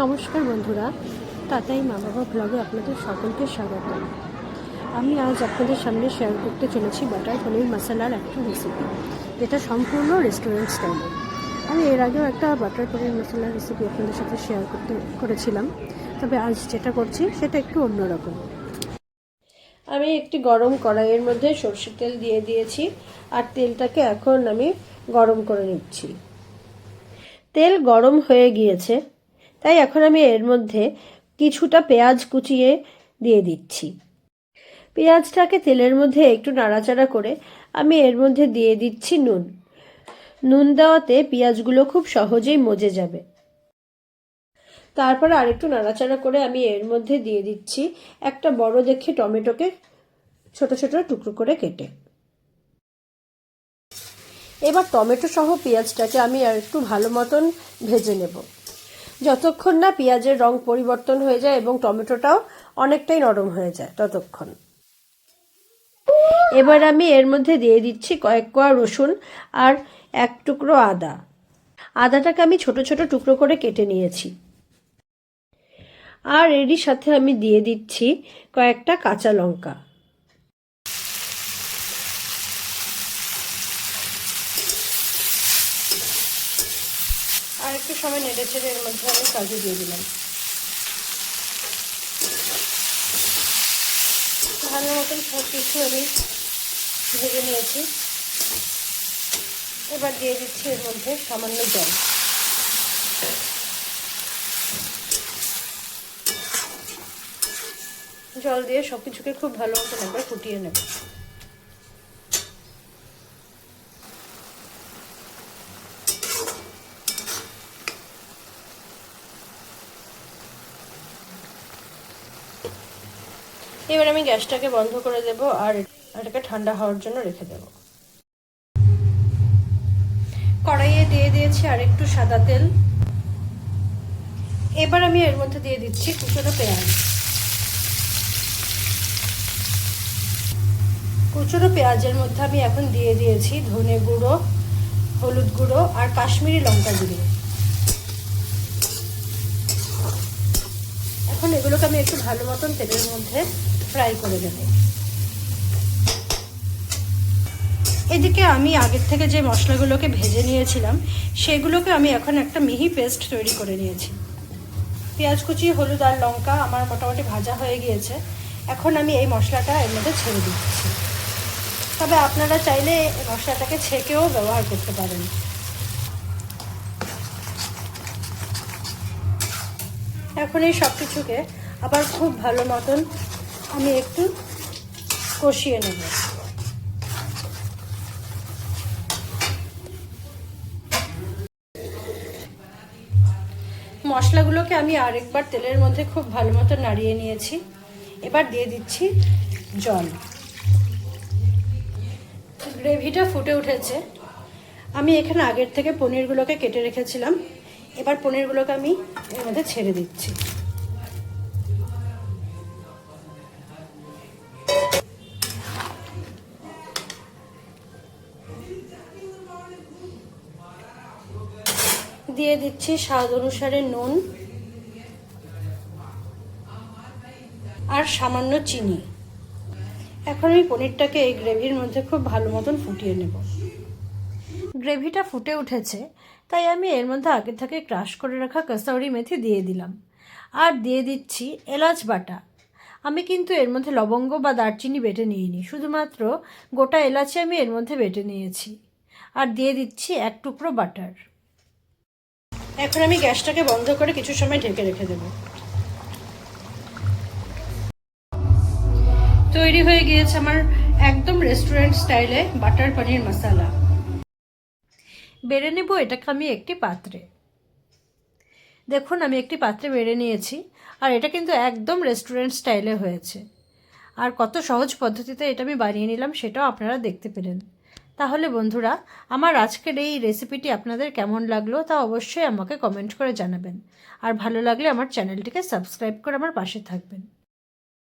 নমস্কার বন্ধুরা তাতাই মা বাবা ব্লগে আপনাদের সকলকে স্বাগত। আমি আজ আপনাদের সামনে শেয়ার করতে চলেছি বাটার পনির মশালার একটা রেসিপি যেটা সম্পূর্ণ রেস্টুরেন্ট স্টাইলে আমি এর আগেও একটা বাটার পনির মশলার রেসিপি আপনাদের সাথে শেয়ার করতে, করেছিলাম। তবে আজ যেটা করছি, সেটা একটু অন্যরকম। আমি একটি গরম কড়াইয়ের মধ্যে সর্ষের তেল দিয়ে দিয়েছি, আর তেলটাকে এখন আমি গরম করে নিচ্ছি। তেল গরম হয়ে গিয়েছে তাই এখন আমি এর মধ্যে কিছুটা পেঁয়াজ কুচিয়ে দিয়ে দিচ্ছি। পেঁয়াজটাকে তেলের মধ্যে একটু নাড়াচাড়া করে আমি এর মধ্যে দিয়ে দিচ্ছি নুন। নুন দেওয়াতে পেঁয়াজগুলো খুব সহজেই মজে যাবে। তারপর আরেকটু নাড়াচাড়া করে আমি এর মধ্যে দিয়ে দিচ্ছি একটা বড় দেখে টমেটোকে ছোট ছোট টুকরো করে কেটে। এবার টমেটো সহ পেঁয়াজটাকে আমি আর একটু ভালো মতন ভেজে নেব। যতক্ষণ না পেঁয়াজের রং পরিবর্তন হয়ে যায় এবং টমেটোটাও অনেকটাই নরম হয়ে যায়, ততক্ষণ। এবার আমি এর মধ্যে দিয়ে দিচ্ছি কয়েক কোয়া রসুন আর এক টুকরো আদা। আদাটাকে আমি ছোট ছোট টুকরো করে কেটে নিয়েছি। আর এরই সাথে আমি দিয়ে দিচ্ছি কয়েকটা কাঁচা লঙ্কা আর একটু সময় নেড়ে চেড়ে এর মধ্যে আমি কাজু দিয়ে দিলাম। ভালো মতন সব কিছু আমি ভেজে নিয়েছি। এবার দিয়ে দিচ্ছি এর মধ্যে সামান্য জল। জল দিয়ে সব কিছুকে খুব ভালো মতন একবার ফুটিয়ে নেব। এবার আমি গ্যাসটাকে বন্ধ করে দেব আর এটাকে ঠান্ডা হওয়ার জন্য রেখে দেব। কড়াইয়ে দিয়ে দিয়েছি আর একটু সাদা তেল। এবার আমি এর মধ্যে দিয়ে দিচ্ছি কুচনো পেঁয়াজ। কুচনো পেঁয়াজের মধ্যে আমি এখন দিয়ে দিয়েছি ধনে গুঁড়ো, হলুদ গুঁড়ো আর কাশ্মীরি লঙ্কা গুঁড়ো এখন এগুলোকে আমি একটু ভালো মতন তেলের মধ্যে ফ্রাই করে দেব এদিকে আমি আগের থেকে যে মশলাগুলোকে ভেজে নিয়েছিলাম, সেগুলোকে আমি এখন একটা মিহি পেস্ট তৈরি করে নিয়েছি। পেঁয়াজ কুচি, হলুদ আর লঙ্কা আমার মোটামুটি ভাজা হয়ে গিয়েছে। এখন আমি এই মশলাটা এর মধ্যে ছেড়ে দিচ্ছি। তবে আপনারা চাইলে মশলাটাকে ছেঁকেও ব্যবহার করতে পারেন। এখন এই সব কিছুকে আবার খুব ভালো মতন আমি একটু কষিয়ে নেব। মশলাগুলোকে আমি আরেকবার তেলের মধ্যে খুব ভালো মতো নাড়িয়ে নিয়েছি। এবার দিয়ে দিচ্ছি জল। গ্রেভিটা ফুটে উঠেছে। আমি এখানে আগের থেকে পনিরগুলোকে কেটে রেখেছিলাম। এবার পনিরগুলোকে আমি এর মধ্যে ছেড়ে দিচ্ছি। দিয়ে দিচ্ছি স্বাদ অনুসারে নুন আর সামান্য চিনি। এখন আমি পনিরটাকে এই গ্রেভির মধ্যে খুব ভালো মতন ফুটিয়ে নেব। গ্রেভিটা ফুটে উঠেছে, তাই আমি এর মধ্যে আগে থেকে ক্রাশ করে রাখা কাসৌরি মেথি দিয়ে দিলাম। আর দিয়ে দিচ্ছি এলাচ বাটা। আমি কিন্তু এর মধ্যে লবঙ্গ বা দারচিনি বেটে নিইনি, শুধুমাত্র গোটা এলাচি আমি এর মধ্যে বেটে নিয়েছি। আর দিয়ে দিচ্ছি এক টুকরো বাটার। এখন আমি গ্যাসটাকে বন্ধ করে কিছু সময় ঢেকে রেখে দেব। তৈরি হয়ে গিয়েছে আমার একদম রেস্টুরেন্ট স্টাইলে বাটার পনির মশালা। বেড়ে নেব, এটাকে আমি একটি পাত্রে। দেখুন, আমি একটি পাত্রে বেড়ে নিয়েছি, আর এটা কিন্তু একদম রেস্টুরেন্ট স্টাইলে হয়েছে। আর কত সহজ পদ্ধতিতে এটা আমি বানিয়ে নিলাম, সেটাও আপনারা দেখতে পেলেন। তাহলে বন্ধুরা, আমার আজকের এই রেসিপিটি আপনাদের কেমন লাগল তা অবশ্যই আমাকে কমেন্ট করে জানাবেন। আর ভালো লাগলে আমার চ্যানেলটিকে সাবস্ক্রাইব করে আমার পাশে থাকবেন।